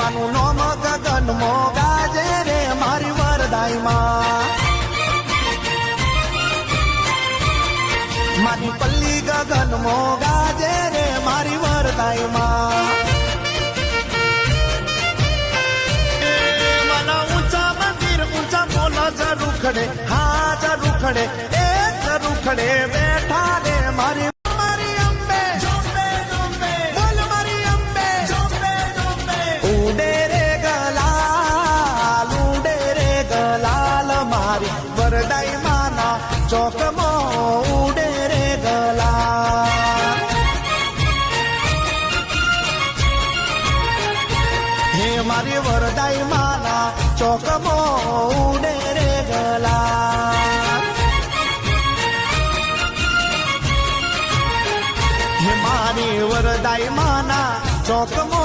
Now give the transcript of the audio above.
માનું નોમ ગગન મો ગાજે રે મારી વરદાઈ માં મારી પલ્લી ગગન મો ગાજે રે મારી વરદાઈ માં ઊંચા મોલા જરૂર ખડે હા જરૂર એ જરૂર ખડે બેઠા ઉડે રે ગલાલ ઉડે રે ગલાલ મારી વરદાઈ માના ચોકમાં ઉડે રે ગલાલ હે મારી વરદાઈ માના ચોકમાં ઉડે રે ગલાલ હે મારી વરદાઈ માના ચોકમાં